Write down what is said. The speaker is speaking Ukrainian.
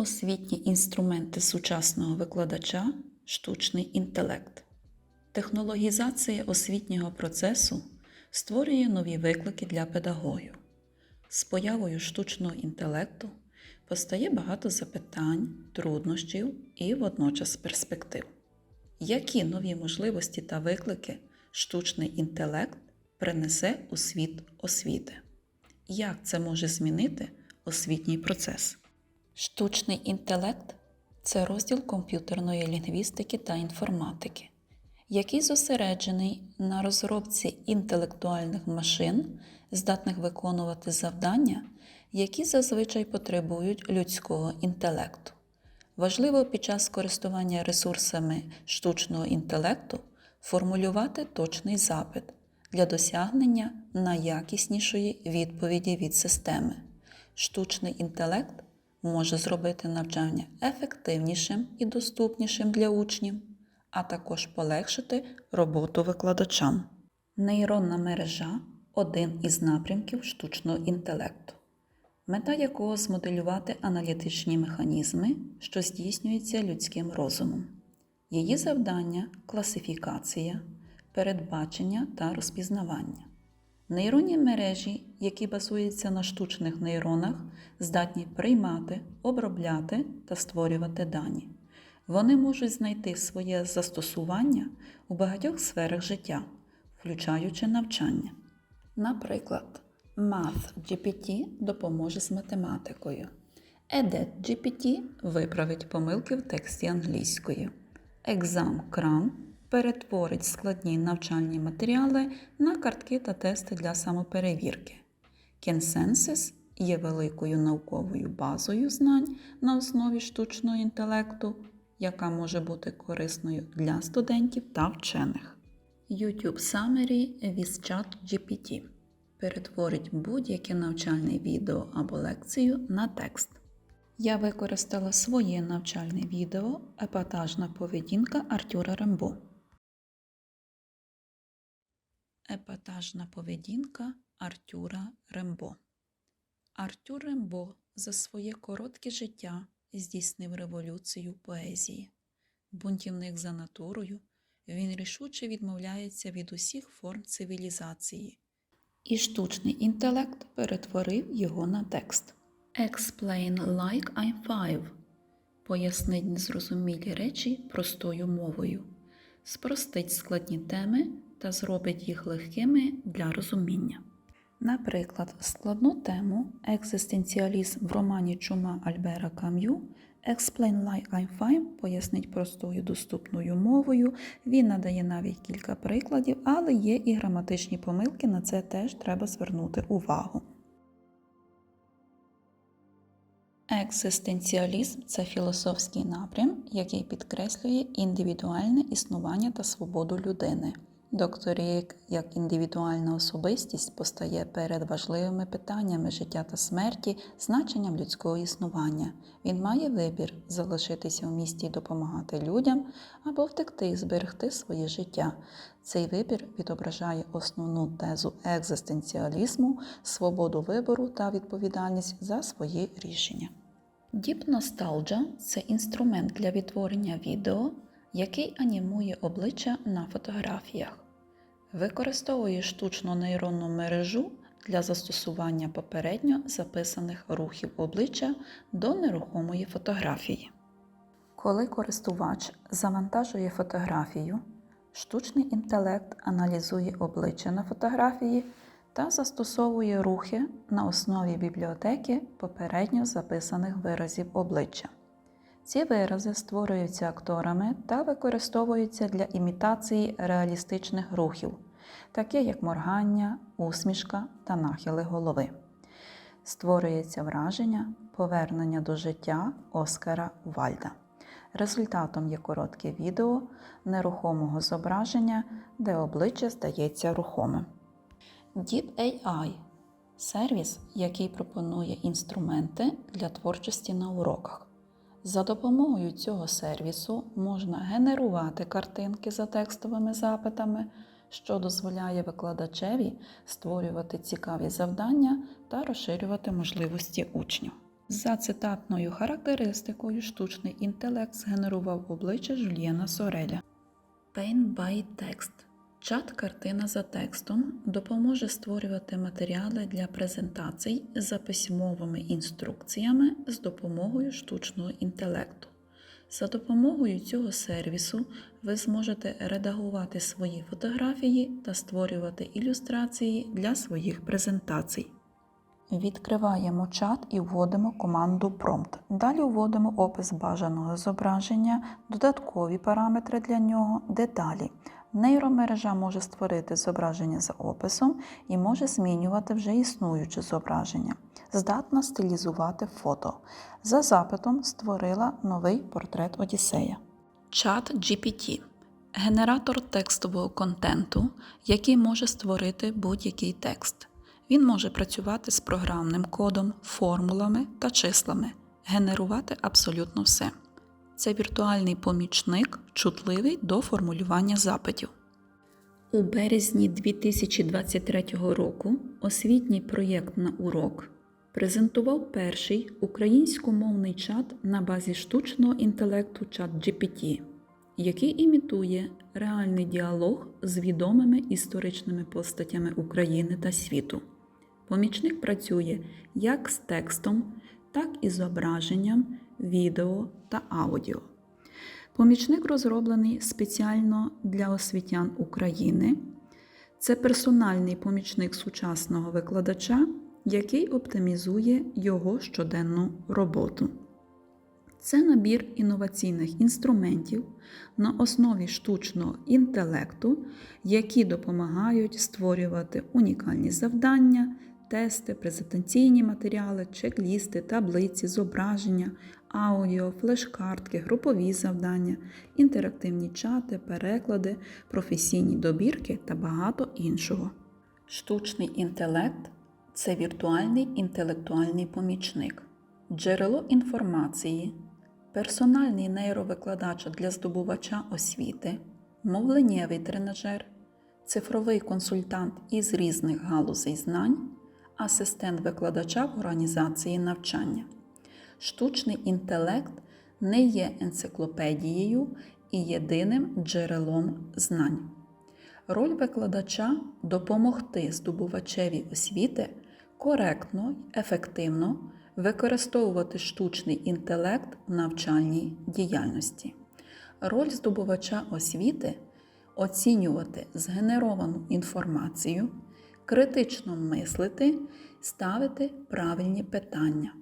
Освітні інструменти сучасного викладача штучний інтелект. Технологізація освітнього процесу створює нові виклики для педагогів. З появою штучного інтелекту постає багато запитань, труднощів і водночас перспектив. Які нові можливості та виклики штучний інтелект принесе у світ освіти? Як це може змінити освітній процес? Штучний інтелект це розділ комп'ютерної лінгвістики та інформатики, який зосереджений на розробці інтелектуальних машин, здатних виконувати завдання, які зазвичай потребують людського інтелекту. Важливо під час користування ресурсами штучного інтелекту формулювати точний запит для досягнення найякіснішої відповіді від системи. Штучний інтелект може зробити навчання ефективнішим і доступнішим для учнів, а також полегшити роботу викладачам. Нейронна мережа один із напрямків штучного інтелекту, мета якого змоделювати аналітичні механізми, що здійснюються людським розумом. Її завдання класифікація, передбачення та розпізнавання. Нейронні мережі, які базуються на штучних нейронах, здатні приймати, обробляти та створювати дані. Вони можуть знайти своє застосування у багатьох сферах життя, включаючи навчання. Наприклад, MathGPT допоможе з математикою. EditGPT виправить помилки в тексті англійською. ExamCram перетворить складні навчальні матеріали на картки та тести для самоперевірки. Consensus є великою науковою базою знань на основі штучного інтелекту, яка може бути корисною для студентів та вчених. YouTube Summary with ChatGPT перетворить будь-яке навчальне відео або лекцію на текст. Я використала своє навчальне відео Епатажна поведінка Артюра Рембо. Епатажна поведінка Артюра Рембо. Артюр Рембо за своє коротке життя здійснив революцію поезії. Бунтівник за натурою, він рішуче відмовляється від усіх форм цивілізації. І штучний інтелект перетворив його на текст. Explain like I'm five. Пояснить незрозумілі речі простою мовою, спростить складні теми та зробить їх легкими для розуміння. Наприклад, складну тему екзистенціалізм в романі Чума Альбера Кам'ю Explain like I'm fine пояснить простою доступною мовою. Він надає навіть кілька прикладів, але є і граматичні помилки, на це теж треба звернути увагу. Екзистенціалізм це філософський напрям, який підкреслює індивідуальне існування та свободу людини. Доктор Рік, як індивідуальна особистість, постає перед важливими питаннями життя та смерті, значенням людського існування. Він має вибір залишитися в місті і допомагати людям або втекти і зберегти своє життя. Цей вибір відображає основну тезу екзистенціалізму, свободу вибору та відповідальність за свої рішення. Nostalgia – це інструмент для відтворення відео, який анімує обличчя на фотографіях. Використовує штучну нейронну мережу для застосування попередньо записаних рухів обличчя до нерухомої фотографії. Коли користувач завантажує фотографію, штучний інтелект аналізує обличчя на фотографії та застосовує рухи на основі бібліотеки попередньо записаних виразів обличчя. Ці вирази створюються акторами та використовуються для імітації реалістичних рухів, таких як моргання, усмішка та нахили голови. Створюється враження повернення до життя Оскара Вальда. Результатом є коротке відео нерухомого зображення, де обличчя здається рухомим. Deep AI сервіс, який пропонує інструменти для творчості на уроках. За допомогою цього сервісу можна генерувати картинки за текстовими запитами, що дозволяє викладачеві створювати цікаві завдання та розширювати можливості учнів. За цитатною характеристикою штучний інтелект згенерував обличчя Жюльєна Сореля. Paint by Text Чат картина за текстом допоможе створювати матеріали для презентацій за письмовими інструкціями з допомогою штучного інтелекту. За допомогою цього сервісу ви зможете редагувати свої фотографії та створювати ілюстрації для своїх презентацій. Відкриваємо чат і вводимо команду Prompt. Далі вводимо опис бажаного зображення, додаткові параметри для нього, деталі. Нейромережа може створити зображення за описом і може змінювати вже існуюче зображення. Здатна стилізувати фото. За запитом створила новий портрет Одіссея. Чат GPT генератор текстового контенту, який може створити будь-який текст. Він може працювати з програмним кодом, формулами та числами, генерувати абсолютно все. Це віртуальний помічник, чутливий до формулювання запитів. У березні 2023 року освітній проєкт на урок презентував перший українськомовний чат на базі штучного інтелекту ChatGPT, який імітує реальний діалог з відомими історичними постатями України та світу. Помічник працює як з текстом, так і зображенням, відео та аудіо. Помічник розроблений спеціально для освітян України. Це персональний помічник сучасного викладача, який оптимізує його щоденну роботу. Це набір інноваційних інструментів на основі штучного інтелекту, які допомагають створювати унікальні завдання, тести, презентаційні матеріали, чек-лісти, таблиці, зображення, аудіо, флеш-картки, групові завдання, інтерактивні чати, переклади, професійні добірки та багато іншого. Штучний інтелект це віртуальний інтелектуальний помічник, джерело інформації, персональний нейровикладач для здобувача освіти, мовленнєвий тренажер, цифровий консультант із різних галузей знань, асистент викладача в організації навчання. Штучний інтелект не є енциклопедією і єдиним джерелом знань. Роль викладача допомогти здобувачеві освіти коректно, й ефективно використовувати штучний інтелект в навчальній діяльності. Роль здобувача освіти оцінювати згенеровану інформацію, критично мислити, ставити правильні питання.